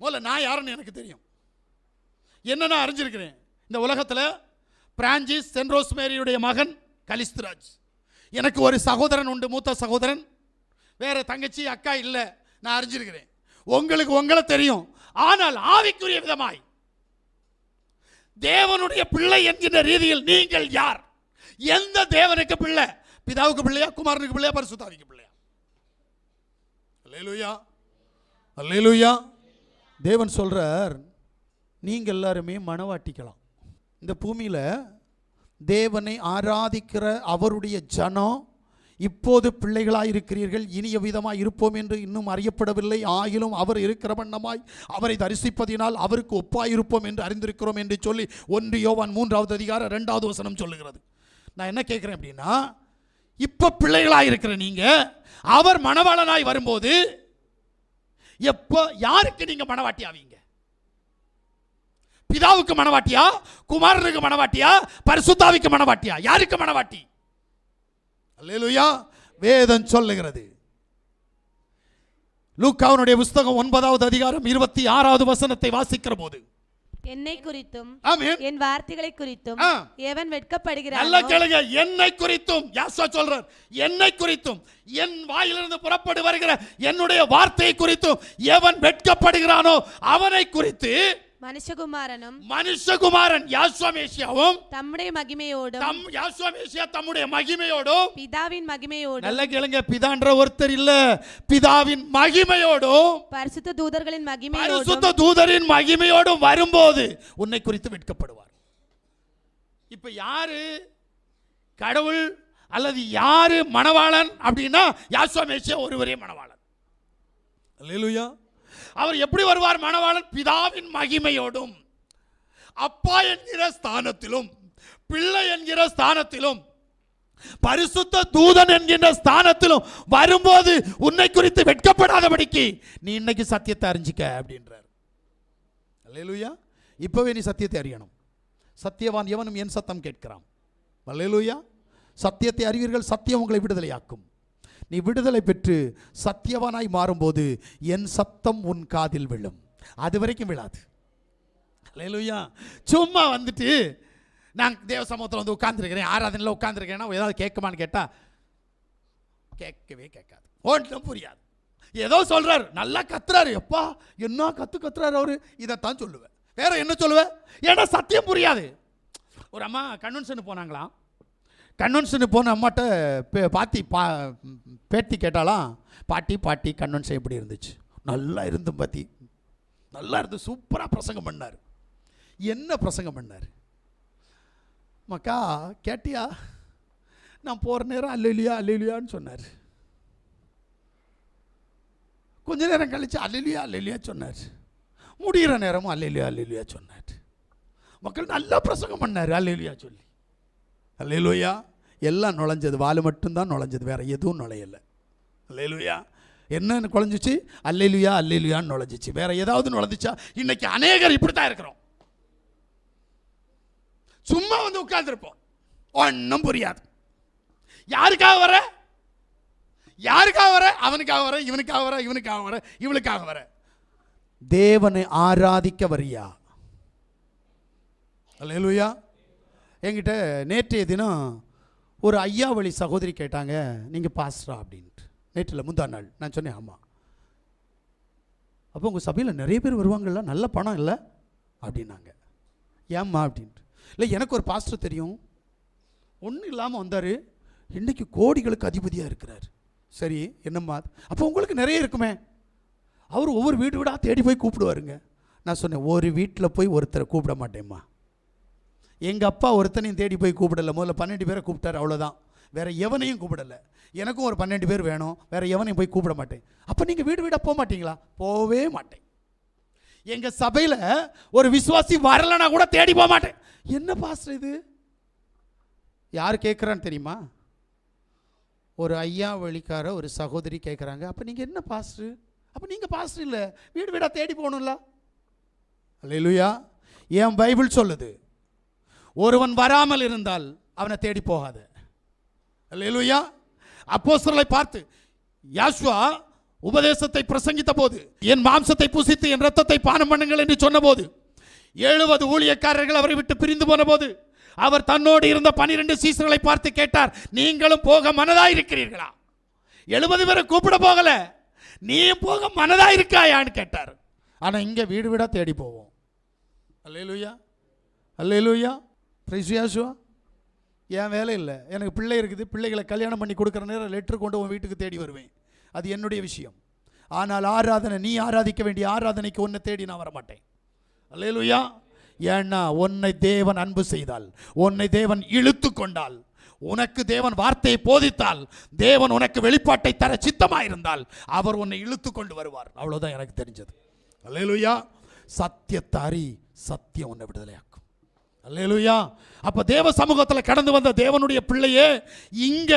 முதல்ல நான் யாருன்னு எனக்கு தெரியும். என்ன நான் அறிஞ்சிருக்கிறேன்? இந்த உலகத்தில் பிரான்சிஸ் சென்ட் ரோஸ்மேரியுடைய மகன் கலிஸ்துராஜ். எனக்கு ஒரு சகோதரன் உண்டு மூத்த சகோதரன். வேற தங்கச்சி அக்கா இல்லை நான் அறிஞ்சிருக்கிறேன். உங்களுக்கு உங்களை தெரியும். ஆனால் ஆவிக்குரிய விதமாய் தேவனுடைய பிள்ளை என்கின்ற ரீதியில் நீங்கள் யார்? எந்த தேவனுக்கு பிள்ளை? பிதாவுக்கு பிள்ளையா குமாரனுக்கு பிள்ளையா பரிசுத்தாவிக்கு பிள்ளையா? அல்லேலூயா. அல்லேலூயா. தேவன் சொல்கிறார் நீங்கள் எல்லாருமே மனவாட்டிக்கலாம். இந்த பூமியில் தேவனை ஆராதிக்கிற அவருடைய ஜனம் இப்போது பிள்ளைகளாய் இருக்கிறீர்கள் இனிய விதமாய் இருப்போம் என்று இன்னும் அறியப்படவில்லை. ஆகிலும் அவர் இருக்கிற வண்ணமாய் அவரை தரிசிப்பதினால் அவருக்கு ஒப்பாய் இருப்போம் என்று அறிந்திருக்கிறோம் என்று சொல்லி ஒன்று யோவான் மூன்றாவது அதிகாரம் ரெண்டாவது வசனம் சொல்லுகிறது. நான் என்ன கேட்குறேன் அப்படின்னா இப்போ பிள்ளைகளாக இருக்கிற நீங்கள் அவர் மணவாளனாய் வரும்போது எப்போ யாருக்கு நீங்கள் மனவாட்டி ஆவீங்க? பிதாவுக்கு மனவாட்டியா? குமாரனுக்கு மனவாட்டியா? பரிசுத்தாவிக்கு மனவாட்டியா? யாருக்கு மனவாட்டி? அல்லேலூயா வேதம் சொல்லுகிறது. லூக்காவுடைய புஸ்தகம் ஒன்பதாவது அதிகாரம் இருபத்தி ஆறாவது வசனத்தை வாசிக்கிற போது என்னை குறித்தும் என் வார்த்தைகளை குறித்தும். எவன் நல்ல வெட்கப்படுகிறானோ கேளுங்க. என்னை குறித்தும் யாசா சொல்றார். என்னை குறித்தும் என் வாயிலிருந்து புறப்பட்டு வருகிற என்னுடைய வார்த்தையை குறித்தும் எவன் வெட்கப்படுகிறானோ அவனை குறித்து மனுஷகுமாரனும் மனுஷகுமாரன் யாஸ்வமேசியாவும் தம்முடைய மகிமையோடும் தம் யாஸ்வமேசியா தம்முடைய மகிமையோடும் பிதாவின் மகிமையோடும் நல்ல கேளுங்க பிதான்ற ஒருத்தர் இல்ல பிதாவின் மகிமையோடும் பரிசுத்த தூதர்களின் மகிமையோடும் பரிசுத்த தூதரின் மகிமையோடும் வரும்போது உன்னை குறித்து வெட்கப்படுவார் இப்ப யாரு கடவுள் அல்லது யாரு மணவாளன் அப்படின்னா யாஸ்வமேசியா ஒருவரே மணவாளன் அல்லேலூயா அவர் எப்படி வருவார் மணவாளன்? பிதாவின் மகிமையோடும். அப்பா என்கிற ஸ்தானத்திலும் பிள்ளை என்கிற ஸ்தானத்திலும் பரிசுத்த தூதன் என்கின்ற ஸ்தானத்திலும் வரும்போது உன்னை குறித்து வெட்கப்படாதபடிக்கு நீ இன்னைக்கு சத்தியத்தை அறிஞ்சிக்க அப்படின்றார். அல்லேலூயா. இப்பவே நீ சத்தியத்தை அறியணும். சத்தியவான் எவனும் என் சத்தம் கேட்கிறான். அல்லேலூயா. சத்தியத்தை அறிவீர்கள் சத்தியம் உங்களை விடுதலையாக்கும். நீ விடுதலை பெற்று சத்தியவானாய் மாறும்போது என் சத்தம் உன் காதில் விழும். அது வரைக்கும் விழாது. அல்லேலூயா சும்மா வந்துட்டு நான் தேவ சமூகத்தில் வந்து உட்காந்துருக்கிறேன் ஆராதனையில் உட்காந்துருக்கிறேன்னா ஏதாவது கேட்குமான்னு கேட்டால் கேட்கவே கேட்காது. ஒன்றும் புரியாது. ஏதோ சொல்கிறாரு நல்லா கத்துறாரு. எப்பா என்ன கத்து கத்துறாரு அவரு? இதைத்தான் சொல்லுவேன். வேற என்ன சொல்லுவேன் ஏன்னா சத்தியம் புரியாது. ஒரு அம்மா கன்வென்ஷனுக்கு போனாங்களாம். கன்வென்ஷனுக்கு போன அம்மாட்ட பே- பாத்தி பா பேட்டி கேட்டாலாம் பாட்டி பாட்டி கன்வென்ஷன் எப்படி இருந்துச்சு? நல்லா இருந்தும் பாத்தி. நல்லா இருந்து சூப்பராக பிரசங்கம் பண்ணார். என்ன பிரசங்கம் பண்ணார்? மக்கா கேட்டியா? நான் போகிற நேரம் அல்லையா அல்லையான்னு சொன்னார். கொஞ்ச நேரம் கழித்து அல்லையா அல்லையா சொன்னார். முடிகிற நேரமும் அல்லையா அல்லையா சொன்னார். மக்கள் நல்லா பிரசங்கம் பண்ணார் அல்லையா சொல்லி. அல்லையா எல்லாம் நுழைஞ்சது வால் மட்டும்தான் நுழைஞ்சது வேறு எதுவும் நுழையலை. அல்லையா என்ன குழஞ்சிச்சு? அல்லையா அல்லையான்னு நுழைஞ்சிச்சு. வேற ஏதாவது நுழைஞ்சிச்சா? இன்னைக்கு அநேகர் இப்படி தான் இருக்கிறோம். சும்மா வந்து உட்கார்ந்துருப்போம். ஒன்றும் புரியாது. யாருக்காக வர? யாருக்காக வர? அவனுக்காக வர இவனுக்காக வர இவனுக்காக வர இவளுக்காக வர. தேவனை ஆராதிக்க வரியா? அல்லேலூயா என்கிட்ட நேற்றைய தினம் ஒரு ஐயாவளி சகோதரி கேட்டாங்க நீங்கள் பாஸ்டரா அப்படின்ட்டு. நேற்றில் முந்தா நாள். நான் சொன்னேன் ஆமாம் அப்போ உங்கள் சபையில் நிறைய பேர் வருவாங்கல்ல நல்ல பணம் இல்லை? அப்படின்னாங்க. ஏம்மா அப்படின்ட்டு. இல்லை எனக்கு ஒரு பாஸ்டர் தெரியும். ஒன்றும் இல்லாமல் வந்தார். இன்றைக்கி கோடிகளுக்கு அதிபதியாக இருக்கிறார். சரி என்னம்மா? அப்போ உங்களுக்கு நிறைய இருக்குமே. அவர் ஒவ்வொரு வீடு வீடாக தேடி போய் கூப்பிடுவாருங்க. நான் சொன்னேன் ஒரு வீட்டில் போய் ஒருத்தரை கூப்பிட மாட்டேம்மா. எங்கள் அப்பா ஒருத்தனையும் தேடி போய் கூப்பிடல. முதல்ல பன்னெண்டு பேரை கூப்பிட்டாரு அவ்வளோதான் வேறு எவனையும் கூப்பிடல. எனக்கும் ஒரு பன்னெண்டு பேர் வேணும். வேறு எவனையும் போய் கூப்பிட மாட்டேன். அப்போ நீங்கள் வீடு வீடாக போக மாட்டீங்களா? போகவே மாட்டேன். எங்கள் சபையில் ஒரு விசுவாசி வரலைன்னா கூட தேடி போக மாட்டேன். என்ன பாஸ்டர் இது? யார் கேட்குறான்னு தெரியுமா? ஒரு ஐயா வழிக்கார ஒரு சகோதரி கேட்குறாங்க அப்போ நீங்கள் என்ன பாஸ்டர்? அப்போ நீங்கள் பாஸ்டர் இல்லை. வீடு வீடாக தேடி போகணும்ல. அல்லேலூயா என் பைபிள் சொல்லுது. ஒருவன் வராமல் இருந்தால் அவனை தேடி போகாத. அல்லேலூயா. அப்போஸ்தலரை பார்த்து யாஷ்வா உபதேசத்தை பிரசங்கித்த போது என் மாம்சத்தை புசித்து என் ரத்தத்தை பானம் பண்ணுங்கள் என்று சொன்னபோது எழுபது ஊழியக்காரர்கள் அவரை விட்டு பிரிந்து போன போது அவர் தன்னோடு இருந்த பனிரெண்டு சீசர்களை பார்த்து கேட்டார் நீங்களும் போக மனதாக இருக்கிறீர்களா எழுபது பேரை கூப்பிட போகல நீ போக மனதாக இருக்காயான்னு கேட்டார். ஆனால் இங்கே வீடு வீடாக தேடி போவோம். அல்லேலூயா. அல்லேலூயா. பிரைசியாசுவா என் வேலை இல்லை. எனக்கு பிள்ளை இருக்குது. பிள்ளைகளை கல்யாணம் பண்ணி கொடுக்குற நேரம் லெட்டர் கொண்டு உன் வீட்டுக்கு தேடி வருவேன். அது என்னுடைய விஷயம். ஆனால் ஆராதனை நீ ஆராதிக்க வேண்டிய ஆராதனைக்கு உன்னை தேடி நான் வரமாட்டேன். அல்லேலூயா ஏன்னா உன்னை தேவன் அன்பு செய்தால் உன்னை தேவன் இழுத்து கொண்டால் உனக்கு தேவன் வார்த்தையை போதித்தால் தேவன் உனக்கு வெளிப்பாட்டை தர சித்தமாயிருந்தால் அவர் உன்னை இழுத்து கொண்டு வருவார். அவ்வளோதான் எனக்கு தெரிஞ்சது. அல்லேலூயா சத்தியத்தை அறி சத்தியம் உன்னை விடுதலையாக்கும். அல்லேலூயா. அப்ப தேவ சமூகத்தில் கடந்து வந்த தேவனுடைய பிள்ளையே இங்க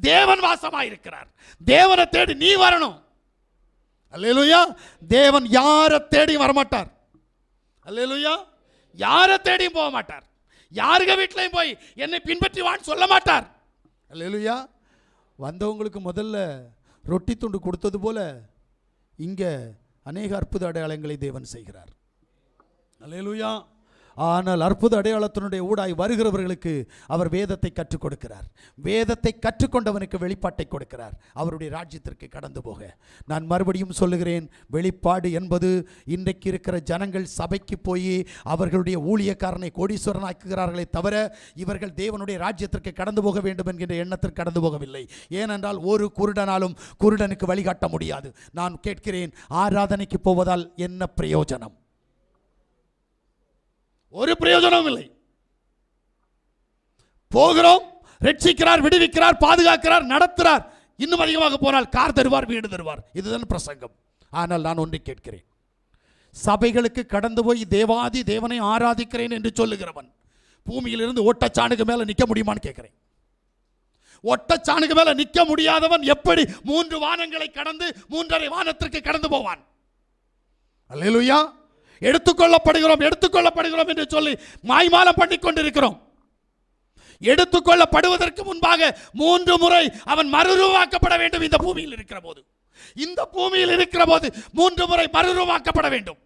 தேவன் வாசமாயிருக்கிறார். தேவனை தேடி நீ வரணும். அல்லேலூயா. தேவன் யாரை தேடி வரமாட்டார். அல்லேலூயா. யாரை தேடியும் போக மாட்டார் யாருக வீட்டிலையும் போய் என்னை பின்பற்றி வான்னு சொல்ல மாட்டார் அல்லேலூயா. வந்தவங்களுக்கு முதல்ல ரொட்டி துண்டு கொடுத்தது போல இங்க அநேக அற்புத அடையாளங்களை தேவன் செய்கிறார். அல்லேலூயா. ஆனால் அற்புத அடையாளத்தினுடைய ஊடாய் வருகிறவர்களுக்கு அவர் வேதத்தை கற்றுக் கொடுக்கிறார். வேதத்தை கற்றுக்கொண்டவனுக்கு வெளிப்பாட்டை கொடுக்கிறார். அவருடைய ராஜ்யத்திற்கு கடந்து போக. நான் மறுபடியும் சொல்லுகிறேன் வெளிப்பாடு என்பது இன்றைக்கு இருக்கிற ஜனங்கள் சபைக்கு போய் அவர்களுடைய ஊழியக்காரனை கோடீஸ்வரனாக்குகிறார்களே தவிர இவர்கள் தேவனுடைய ராஜ்யத்திற்கு கடந்து போக வேண்டும் என்கின்ற எண்ணத்திற்கு கடந்து போகவில்லை. ஏனென்றால் ஒரு குருடனாலும் குருடனுக்கு வழிகாட்ட முடியாது. நான் கேட்கிறேன் ஆராதனைக்கு போவதால் என்ன பிரயோஜனம்? ஒரு பிரயோஜனமும் இல்லை. போகிறோம் ரட்சிக்கிறார் விடுவிக்கிறார் பாதுகாக்கிறார் நடத்துகிறார் இன்னும் அதிகமாக போனால் கார் தருவார் வீடு தருவார். இதுதான் பிரசங்கம். ஆனால் நான் ஒன்று கேட்கிறேன். சபைகளுக்கு கடந்து போய் தேவாதி தேவனை ஆராதிக்கிறேன் என்று சொல்லுகிறவன் பூமியிலிருந்து ஓட்டச்சானுக்கு மேலே நிற்க முடியுமான்னு கேட்குறேன். ஒட்டச்சாணுக்கு மேலே நிற்க முடியாதவன் எப்படி மூன்று வானங்களை கடந்து மூன்றரை வானத்திற்கு கடந்து போவான்? அல்லையா எடுத்துக்கொள்ளப்படுகிறோம் எடுத்துக்கொள்ளப்படுகிறோம் என்று சொல்லி மாய்மாலம் பண்ணி கொண்டிருக்கிறோம். எடுத்துக்கொள்ளப்படுவதற்கு முன்பாக மூன்று முறை அவன் மறுரூவாக்கப்பட வேண்டும் இந்த பூமியில் இருக்கிற போது இந்த பூமியில் இருக்கிற போது மூன்று முறை மறுரூவாக்கப்பட வேண்டும்.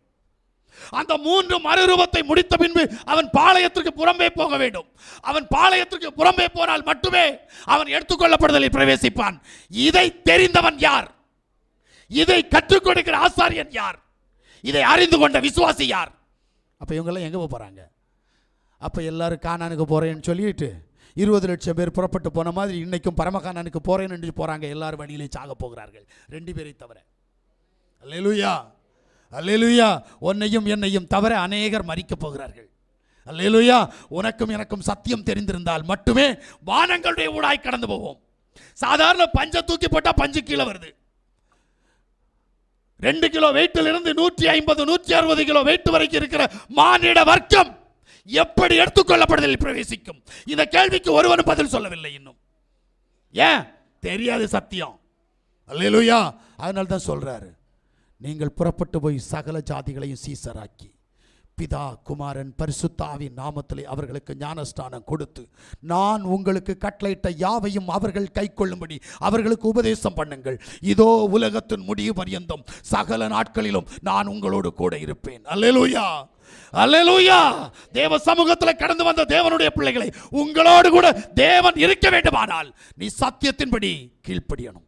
அந்த மூன்று மறுரூபத்தை முடித்த பின்பு அவன் பாளையத்திற்கு புறம்பே போக வேண்டும். அவன் பாளையத்திற்கு புறம்பே போனால் மட்டுமே அவன் எடுத்துக்கொள்ளப்படுதலில் பிரவேசிப்பான். இதை தெரிந்தவன் யார்? இதை கற்றுக் கொடுக்கிற ஆசாரியன் யார்? இதை அறிந்து கொண்ட விசுவாசி யார் அப்போ இவங்கெல்லாம் எங்கே போக போகிறாங்க அப்போ எல்லாரும் கானானுக்கு போகிறேன்னு சொல்லிட்டு இருபது லட்சம் பேர் புறப்பட்டு போன மாதிரி இன்றைக்கும் பரமகாணனுக்கு போகிறேன்னு என்று போகிறாங்க எல்லாரும் வழியிலே சாக போகிறார்கள். ரெண்டு பேரை தவிர. அல்லேலுயா. அல்லேலுயா. உன்னையும் என்னையும் தவிர அநேகர் மறிக்கப் போகிறார்கள். அல்லேலுயா. உனக்கும் எனக்கும் சத்தியம் தெரிந்திருந்தால் மட்டுமே வானங்களுடைய ஊடாய் கடந்து போவோம். சாதாரண பஞ்சை தூக்கி போட்டால் பஞ்சு கீழே வருது. ரெண்டு கிலோ வெயிட்டில் இருந்து நூற்றி ஐம்பது நூற்றி அறுபது கிலோ வெயிட் வரைக்கும் இருக்கிற மானிட வர்க்கம் எப்படி எடுத்துக்கொள்ளப்படுதலில் பிரவேசிக்கும்? இந்த கேள்விக்கு ஒருவனும் பதில் சொல்லவில்லை இன்னும். ஏன்? தெரியாது சத்தியம். அல்லேலூயா. அதனால தான் சொல்றாரு. நீங்கள் புறப்பட்டு போய் சகல ஜாதிகளையும் சீசராக்கி. பிதா குமாரன் பரிசுத்தாவின் நாமத்திலே அவர்களுக்கு ஞானஸ்தானம் கொடுத்து நான் உங்களுக்கு கட்டளையிட்ட யாவையும் அவர்கள் கைக்கொள்ளும்படி அவர்களுக்கு உபதேசம் பண்ணுங்கள். இதோ உலகத்தின் முடிவு பரியந்தம். சகல நாட்களிலும் நான் உங்களோடு கூட இருப்பேன். அல்லேலூயா! அல்லேலூயா! தேவ சமூகத்தில் கடந்து வந்த தேவனுடைய பிள்ளைகளை உங்களோடு கூட தேவன் இருக்க வேண்டுமானால் நீ சத்தியத்தின்படி கீழ்ப்படியணும்.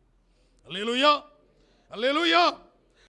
அல்லேலூயா! அல்லேலூயா!